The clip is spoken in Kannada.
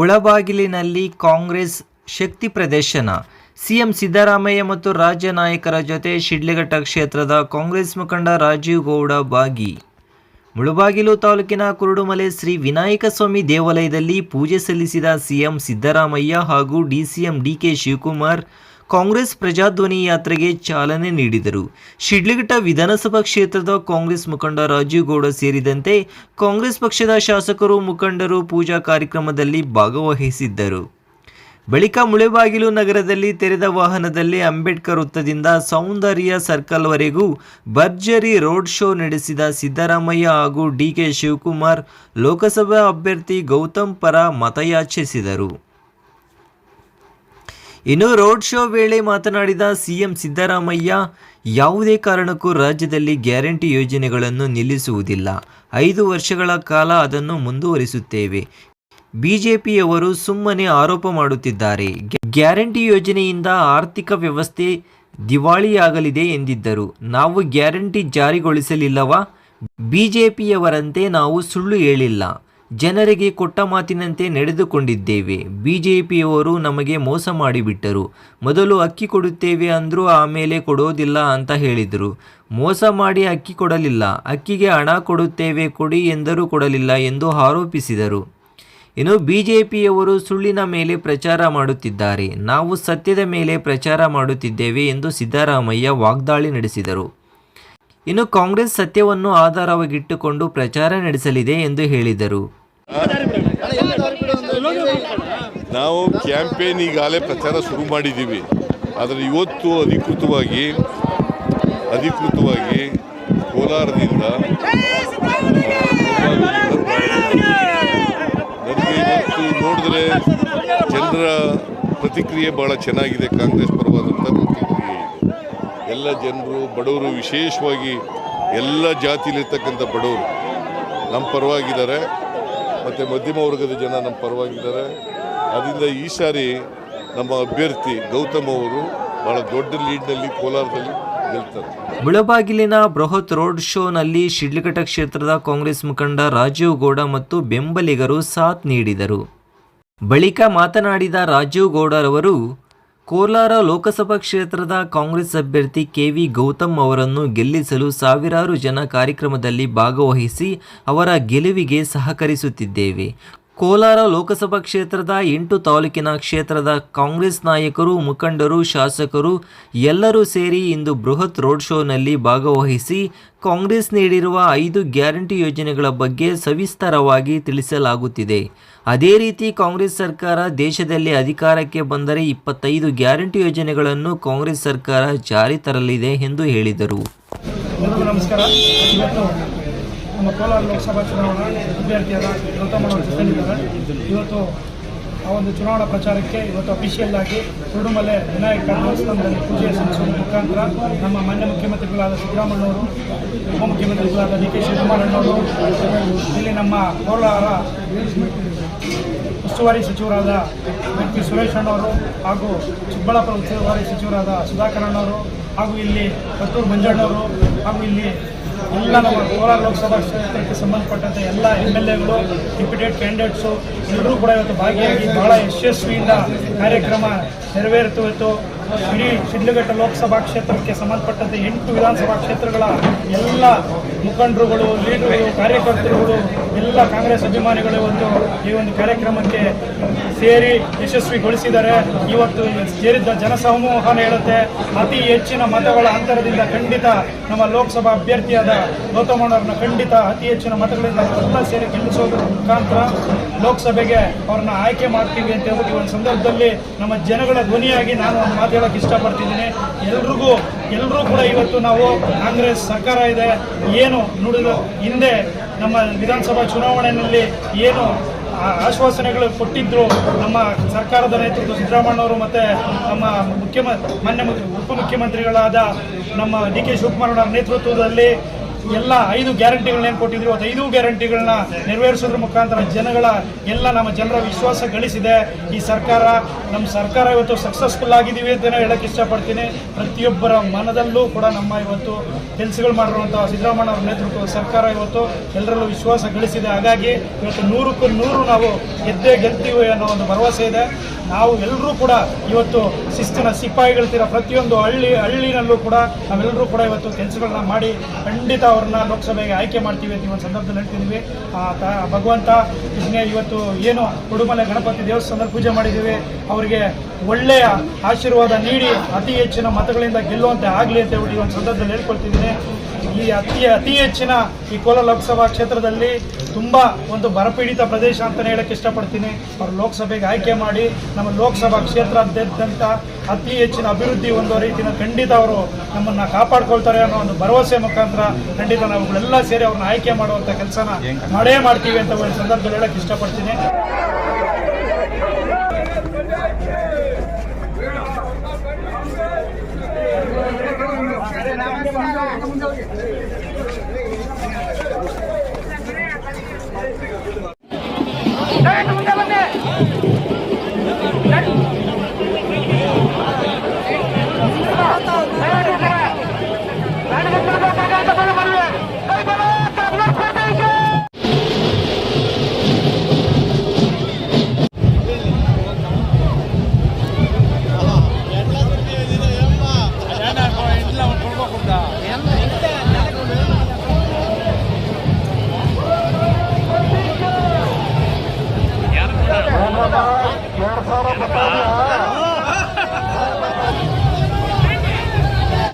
ಮುಳಬಾಗಿಲಿನಲ್ಲಿ ಕಾಂಗ್ರೆಸ್ ಶಕ್ತಿ ಪ್ರದರ್ಶನ. ಸಿಎಂ ಸಿದ್ದರಾಮಯ್ಯ ಮತ್ತು ರಾಜ್ಯ ನಾಯಕರ ಜೊತೆ ಶಿಡ್ಲಘಟ್ಟ ಕ್ಷೇತ್ರದ ಕಾಂಗ್ರೆಸ್ ಮುಖಂಡ ರಾಜೀವ್ ಗೌಡ ಬಾಗಿ. ಮುಳಬಾಗಿಲು ತಾಲೂಕಿನ ಕುರುಡುಮಲೆ ಶ್ರೀ ವಿನಾಯಕ ಸ್ವಾಮಿ ದೇವಾಲಯದಲ್ಲಿ ಪೂಜೆ ಸಲ್ಲಿಸಿದ ಸಿಎಂ ಸಿದ್ದರಾಮಯ್ಯ ಹಾಗೂ ಡಿಸಿಎಂ ಡಿಕೆ ಶಿವಕುಮಾರ್ ಕಾಂಗ್ರೆಸ್ ಪ್ರಜಾಧ್ವನಿ ಯಾತ್ರೆಗೆ ಚಾಲನೆ ನೀಡಿದರು. ಶಿಡ್ಲಘಟ್ಟ ವಿಧಾನಸಭಾ ಕ್ಷೇತ್ರದ ಕಾಂಗ್ರೆಸ್ ಮುಖಂಡ ರಾಜೀವ್ ಗೌಡ ಸೇರಿದಂತೆ ಕಾಂಗ್ರೆಸ್ ಪಕ್ಷದ ಶಾಸಕರು, ಮುಖಂಡರು ಪೂಜಾ ಕಾರ್ಯಕ್ರಮದಲ್ಲಿ ಭಾಗವಹಿಸಿದ್ದರು. ಬಳಿಕ ಮುಳೆಬಾಗಿಲು ನಗರದಲ್ಲಿ ತೆರೆದ ವಾಹನದಲ್ಲಿ ಅಂಬೇಡ್ಕರ್ ವೃತ್ತದಿಂದ ಸೌಂದರ್ಯ ಸರ್ಕಲ್ವರೆಗೂ ಭರ್ಜರಿ ರೋಡ್ ಶೋ ನಡೆಸಿದ ಸಿದ್ದರಾಮಯ್ಯ ಹಾಗೂ ಡಿಕೆ ಶಿವಕುಮಾರ್ ಲೋಕಸಭಾ ಅಭ್ಯರ್ಥಿ ಗೌತಮ್ ಪರ ಮತಯಾಚಿಸಿದರು. ಇನ್ನು ರೋಡ್ ಶೋ ವೇಳೆ ಮಾತನಾಡಿದ ಸಿಎಂ ಸಿದ್ದರಾಮಯ್ಯ, ಯಾವುದೇ ಕಾರಣಕ್ಕೂ ರಾಜ್ಯದಲ್ಲಿ ಗ್ಯಾರಂಟಿ ಯೋಜನೆಗಳನ್ನು ನಿಲ್ಲಿಸುವುದಿಲ್ಲ. ಐದು ವರ್ಷಗಳ ಕಾಲ ಅದನ್ನು ಮುಂದುವರಿಸುತ್ತೇವೆ. ಬಿಜೆಪಿಯವರು ಸುಮ್ಮನೆ ಆರೋಪ ಮಾಡುತ್ತಿದ್ದಾರೆ. ಗ್ಯಾರಂಟಿ ಯೋಜನೆಯಿಂದ ಆರ್ಥಿಕ ವ್ಯವಸ್ಥೆ ದಿವಾಳಿಯಾಗಲಿದೆ ಎಂದಿದ್ದರು. ನಾವು ಗ್ಯಾರಂಟಿ ಜಾರಿಗೊಳಿಸಲಿಲ್ಲವಾ? ಬಿಜೆಪಿಯವರಂತೆ ನಾವು ಸುಳ್ಳು ಹೇಳಿಲ್ಲ. ಜನರಿಗೆ ಕೊಟ್ಟ ಮಾತಿನಂತೆ ನಡೆದುಕೊಂಡಿದ್ದೇವೆ. ಬಿಜೆಪಿಯವರು ನಮಗೆ ಮೋಸ ಮಾಡಿಬಿಟ್ಟರು. ಮೊದಲು ಅಕ್ಕಿ ಕೊಡುತ್ತೇವೆ ಅಂದರೂ ಆಮೇಲೆ ಕೊಡೋದಿಲ್ಲ ಅಂತ ಹೇಳಿದರು. ಮೋಸ ಮಾಡಿ ಅಕ್ಕಿ ಕೊಡಲಿಲ್ಲ. ಅಕ್ಕಿಗೆ ಹಣ ಕೊಡುತ್ತೇವೆ ಕೊಡಿ ಎಂದರೂ ಕೊಡಲಿಲ್ಲ ಎಂದು ಆರೋಪಿಸಿದರು. ಇನ್ನು ಬಿಜೆಪಿಯವರು ಸುಳ್ಳಿನ ಮೇಲೆ ಪ್ರಚಾರ ಮಾಡುತ್ತಿದ್ದಾರೆ. ನಾವು ಸತ್ಯದ ಮೇಲೆ ಪ್ರಚಾರ ಮಾಡುತ್ತಿದ್ದೇವೆ ಎಂದು ಸಿದ್ದರಾಮಯ್ಯ ವಾಗ್ದಾಳಿ ನಡೆಸಿದರು. ಇನ್ನು ಕಾಂಗ್ರೆಸ್ ಸತ್ಯವನ್ನು ಆಧಾರವಾಗಿಟ್ಟುಕೊಂಡು ಪ್ರಚಾರ ನಡೆಸಲಿದೆ ಎಂದು ಹೇಳಿದರು. ನಾವು ಕ್ಯಾಂಪೇನ್ ಈಗಾಗಲೇ ಪ್ರಚಾರ ಶುರು ಮಾಡಿದ್ದೀವಿ. ಆದರೆ ಇವತ್ತು ಅಧಿಕೃತವಾಗಿ ಅಧಿಕೃತವಾಗಿ ಕೋಲಾರದಿಂದ ನನಗೆ ಇವತ್ತು ನೋಡಿದ್ರೆ ಜನರ ಪ್ರತಿಕ್ರಿಯೆ ಭಾಳ ಚೆನ್ನಾಗಿದೆ. ಕಾಂಗ್ರೆಸ್ ಪರವಾದಂಥ ಪ್ರತಿಕ್ರಿಯೆ ಎಲ್ಲ ಜನರು, ಬಡವರು ವಿಶೇಷವಾಗಿ ಎಲ್ಲ ಜಾತಿಲಿರ್ತಕ್ಕಂಥ ಬಡವರು ನಮ್ಮ ಪರವಾಗಿದ್ದಾರೆ. ಮತ್ತು ಮಧ್ಯಮ ವರ್ಗದ ಜನ ನಮ್ಮ ಪರವಾಗಿದ್ದಾರೆ. ಅದರಿಂದ ಈ ಸಾರಿ ನಮ್ಮ ಅಭ್ಯರ್ಥಿ ಗೌತಮ್ ಅವರು ಬಹಳ ದೊಡ್ಡ ಲೀಡ್ನಲ್ಲಿ ಕೋಲಾರದಲ್ಲಿ ಗೆಲ್ತಾರೆ ಮುಳಬಾಗಿಲಿನ ಬೃಹತ್ ರೋಡ್ ಶೋನಲ್ಲಿ ಶಿಡ್ಲಘಟ್ಟ ಕ್ಷೇತ್ರದ ಕಾಂಗ್ರೆಸ್ ಮುಖಂಡ ರಾಜೀವ್ ಗೌಡ ಮತ್ತು ಬೆಂಬಲಿಗರು ಸಾಥ್ ನೀಡಿದರು. ಬಳಿಕ ಮಾತನಾಡಿದ ರಾಜೀವ್ ಗೌಡರವರು ಕೋಲಾರ ಲೋಕಸಭಾ ಕ್ಷೇತ್ರದ ಕಾಂಗ್ರೆಸ್ ಅಭ್ಯರ್ಥಿ ಕೆವಿ ಗೌತಮ್ ಅವರನ್ನು ಗೆಲ್ಲಿಸಲು ಸಾವಿರಾರು ಜನ ಕಾರ್ಯಕ್ರಮದಲ್ಲಿ ಭಾಗವಹಿಸಿ ಅವರ ಗೆಲುವಿಗೆ ಸಹಕರಿಸುತ್ತಿದ್ದೇವೆ. ಕೋಲಾರ ಲೋಕಸಭಾ ಕ್ಷೇತ್ರದ ಎಂಟು ತಾಲೂಕಿನ ಕ್ಷೇತ್ರದ ಕಾಂಗ್ರೆಸ್ ನಾಯಕರು, ಮುಖಂಡರು, ಶಾಸಕರು ಎಲ್ಲರೂ ಸೇರಿ ಇಂದು ಬೃಹತ್ ರೋಡ್ ಶೋನಲ್ಲಿ ಭಾಗವಹಿಸಿ ಕಾಂಗ್ರೆಸ್ ನೀಡಿರುವ ಐದು ಗ್ಯಾರಂಟಿ ಯೋಜನೆಗಳ ಬಗ್ಗೆ ಸವಿಸ್ತರವಾಗಿ ತಿಳಿಸಲಾಗುತ್ತಿದೆ. ಅದೇ ರೀತಿ ಕಾಂಗ್ರೆಸ್ ಸರ್ಕಾರ ದೇಶದಲ್ಲಿ ಅಧಿಕಾರಕ್ಕೆ ಬಂದರೆ ಇಪ್ಪತ್ತೈದು ಗ್ಯಾರಂಟಿ ಯೋಜನೆಗಳನ್ನು ಕಾಂಗ್ರೆಸ್ ಸರ್ಕಾರ ಜಾರಿ ತರಲಿದೆ ಎಂದು ಹೇಳಿದರು. ನಮ್ಮ ಕೋಲಾರ ಲೋಕಸಭಾ ಚುನಾವಣಾ ಅಭ್ಯರ್ಥಿಯಾದ ಗೌತಮ್ ಅವರು ಜೊತೆಲಿದ್ದಾರೆ ಇವತ್ತು ಆ ಒಂದು ಚುನಾವಣಾ ಪ್ರಚಾರಕ್ಕೆ ಇವತ್ತು ಅಫಿಷಿಯಲ್ ಆಗಿ ಕುರುಡುಮಲೆ ವಿನಾಯಕ ದೇವಸ್ಥಾನದಲ್ಲಿ ಪೂಜೆ ಸಲ್ಲಿಸುವ ಮುಖಾಂತರ ನಮ್ಮ ಮಾನ್ಯ ಮುಖ್ಯಮಂತ್ರಿಗಳಾದ ಸಿದ್ದರಾಮಯ್ಯವರು ಉಪಮುಖ್ಯಮಂತ್ರಿಗಳಾದ ಡಿ ಕೆ ಶಿವಕುಮಾರಣ್ಣವರು, ಇಲ್ಲಿ ನಮ್ಮ ಕೋಲಾರ ಉಸ್ತುವಾರಿ ಸಚಿವರಾದ ವ್ಯಕ್ತಿ ಸುರೇಶ್ ಅಣ್ಣವರು ಹಾಗೂ ಚಿಕ್ಕಬಳ್ಳಾಪುರ ಉಸ್ತುವಾರಿ ಸಚಿವರಾದ ಸುಧಾಕರ್ ಅಣ್ಣವರು ಹಾಗೂ ಇಲ್ಲಿ ಕತ್ತೂರು ಮಂಜಣ್ಣವರು ಹಾಗೂ ಇಲ್ಲಿ ಎಲ್ಲ ನಮ್ಮ ಕೋಲಾರ ಲೋಕಸಭಾ ಕ್ಷೇತ್ರಕ್ಕೆ ಸಂಬಂಧಪಟ್ಟಂತೆ ಎಲ್ಲ ಎಂ ಎಲ್ ಎಗಳು ಡಿಪ್ಯೂಟೆಡ್ ಕ್ಯಾಂಡಿಡೇಟ್ಸು ಎಲ್ಲರೂ ಕೂಡ ಇವತ್ತು ಭಾಗಿಯಾಗಿ ಬಹಳ ಯಶಸ್ವಿಯಿಂದ ಕಾರ್ಯಕ್ರಮ ನೆರವೇರಿತು ಇವತ್ತು ಇಡೀ ಶಿಡ್ಲಘಟ್ಟ ಲೋಕಸಭಾ ಕ್ಷೇತ್ರಕ್ಕೆ ಸಂಬಂಧಪಟ್ಟಂತೆ ಎಂಟು ವಿಧಾನಸಭಾ ಕ್ಷೇತ್ರಗಳ ಎಲ್ಲ ಮುಖಂಡರುಗಳು ಲೀಡರ್ಗಳು ಕಾರ್ಯಕರ್ತರುಗಳು, ಎಲ್ಲ ಕಾಂಗ್ರೆಸ್ ಅಭಿಮಾನಿಗಳು ಒಂದು ಈ ಒಂದು ಕಾರ್ಯಕ್ರಮಕ್ಕೆ ಸೇರಿ ಯಶಸ್ವಿಗೊಳಿಸಿದ್ದಾರೆ. ಇವತ್ತು ಸೇರಿದ್ದ ಜನಸಮೂಹನ ಹೇಳುತ್ತೆ, ಅತಿ ಹೆಚ್ಚಿನ ಮತಗಳ ಅಂತರದಿಂದ ಖಂಡಿತ ನಮ್ಮ ಲೋಕಸಭಾ ಅಭ್ಯರ್ಥಿಯಾದ ಗೌತಮಣ್ಣವ್ರನ್ನ ಖಂಡಿತ ಅತಿ ಹೆಚ್ಚಿನ ಮತಗಳಿಂದ ಎಲ್ಲ ಸೇರಿ ಗೆಲ್ಲಿಸೋದ್ರ ಮುಖಾಂತರ ಲೋಕಸಭೆಗೆ ಅವ್ರನ್ನ ಆಯ್ಕೆ ಮಾಡ್ತೀವಿ ಅಂತ ಹೇಳ್ಬಿಟ್ಟು ಈ ಒಂದು ಸಂದರ್ಭದಲ್ಲಿ ನಮ್ಮ ಜನಗಳ ಧ್ವನಿಯಾಗಿ ನಾನು ಒಂದು ಮಾತು ಹೇಳಕ್ಕೆ ಇಷ್ಟಪಡ್ತಿದ್ದೀನಿ. ಎಲ್ರಿಗೂ ಎಲ್ಲರೂ ಕೂಡ ಇವತ್ತು ನಾವು ಕಾಂಗ್ರೆಸ್ ಸರ್ಕಾರ ಇದೆ. ಏನು ನುಡಿದು ಹಿಂದೆ ನಮ್ಮ ವಿಧಾನಸಭಾ ಚುನಾವಣೆಯಲ್ಲಿ ಏನು ಆಶ್ವಾಸನೆಗಳು ಕೊಟ್ಟಿದ್ರು ನಮ್ಮ ಸರ್ಕಾರದ ನೇತೃತ್ವ ಸಿದ್ದರಾಮಣ್ಣವರು ಮತ್ತು ನಮ್ಮ ಮುಖ್ಯಮಂತ್ರಿ ಮಾನ್ಯ ಮುಖ್ಯ- ಉಪಮುಖ್ಯಮಂತ್ರಿಗಳಾದ ನಮ್ಮ ಡಿ ಕೆ ಶಿವಕುಮಾರ್ ಅವರ ನೇತೃತ್ವದಲ್ಲಿ ಎಲ್ಲ ಐದು ಗ್ಯಾರಂಟಿಗಳನ್ನ ಏನು ಕೊಟ್ಟಿದ್ರು? ಅದು ಐದು ಗ್ಯಾರಂಟಿಗಳನ್ನ ನೆರವೇರಿಸೋದ್ರ ಮುಖಾಂತರ ಜನಗಳ ಎಲ್ಲ ನಮ್ಮ ಜನರ ವಿಶ್ವಾಸ ಗಳಿಸಿದೆ. ಈ ಸರ್ಕಾರ, ನಮ್ಮ ಸರ್ಕಾರ ಇವತ್ತು ಸಕ್ಸಸ್ಫುಲ್ ಆಗಿದ್ದೀವಿ ಅಂತ ಹೇಳಕ್ಕೆ ಇಷ್ಟಪಡ್ತೀನಿ. ಪ್ರತಿಯೊಬ್ಬರ ಮನದಲ್ಲೂ ಕೂಡ ನಮ್ಮ ಇವತ್ತು ಕೆಲಸಗಳು ಮಾಡಿರುವಂಥ ಸಿದ್ದರಾಮಯ್ಯ ಅವರ ನೇತೃತ್ವದ ಸರ್ಕಾರ ಇವತ್ತು ಎಲ್ಲರಲ್ಲೂ ವಿಶ್ವಾಸ ಗಳಿಸಿದೆ. ಹಾಗಾಗಿ ಇವತ್ತು ನೂರಕ್ಕೂ ನೂರು ನಾವು ಗೆದ್ದೇ ಗೆಲ್ತೀವಿ ಅನ್ನೋ ಒಂದು ಭರವಸೆ ಇದೆ. ನಾವು ಎಲ್ಲರೂ ಕೂಡ ಇವತ್ತು ಶಿಸ್ತಿನ ಸಿಪಾಯಿಗಳ ತೀರ ಪ್ರತಿಯೊಂದು ಹಳ್ಳಿ ಹಳ್ಳಿನಲ್ಲೂ ಕೂಡ ನಾವೆಲ್ಲರೂ ಕೂಡ ಇವತ್ತು ಕೆಲಸಗಳನ್ನ ಮಾಡಿ ಖಂಡಿತ ಅವ್ರನ್ನ ಲೋಕಸಭೆಗೆ ಆಯ್ಕೆ ಮಾಡ್ತೀವಿ ಅಂತ ಒಂದು ಸಂದರ್ಭದಲ್ಲಿ ತ- ಭಗವಂತ ಇದನ್ನೇ ಇವತ್ತು ಏನು ಉಡುಮಲೆ ಗಣಪತಿ ದೇವಸ್ಥಾನದಲ್ಲಿ ಪೂಜೆ ಮಾಡಿದ್ದೀವಿ. ಅವರಿಗೆ ಒಳ್ಳೆಯ ಆಶೀರ್ವಾದ ನೀಡಿ ಅತಿ ಹೆಚ್ಚಿನ ಮತಗಳಿಂದ ಗೆಲ್ಲುವಂತೆ ಆಗಲಿ ಅಂತ ಹೇಳಿ ಒಂದು ಸಂದರ್ಭದಲ್ಲಿ ಹೇಳ್ಕೊಳ್ತಿದ್ದೀನಿ. ಈ ಅತಿ ಅತಿ ಹೆಚ್ಚಿನ ಈ ಕೋಲ ಲೋಕಸಭಾ ಕ್ಷೇತ್ರದಲ್ಲಿ ತುಂಬ ಒಂದು ಬರಪೀಡಿತ ಪ್ರದೇಶ ಅಂತಲೇ ಹೇಳಕ್ಕೆ ಇಷ್ಟಪಡ್ತೀನಿ. ಅವರು ಲೋಕಸಭೆಗೆ ಆಯ್ಕೆ ಮಾಡಿ ನಮ್ಮ ಲೋಕಸಭಾ ಕ್ಷೇತ್ರದಾದ್ಯಂತ ಅತಿ ಹೆಚ್ಚಿನ ಅಭಿವೃದ್ಧಿ ಹೊಂದುವ ರೀತಿಯ ಖಂಡಿತ ಅವರು ನಮ್ಮನ್ನು ಕಾಪಾಡ್ಕೊಳ್ತಾರೆ ಅನ್ನೋ ಒಂದು ಭರವಸೆ ಮುಖಾಂತರ ಖಂಡಿತ ನಾವುಗಳೆಲ್ಲ ಸೇರಿ ಅವ್ರನ್ನ ಆಯ್ಕೆ ಮಾಡುವಂಥ ಕೆಲಸನ ಮಾಡೇ ಮಾಡ್ತೀವಿ ಅಂತ ಒಂದು ಸಂದರ್ಭದಲ್ಲಿ ಹೇಳಕ್ಕೆ ಇಷ್ಟಪಡ್ತೀನಿ. 頑張れ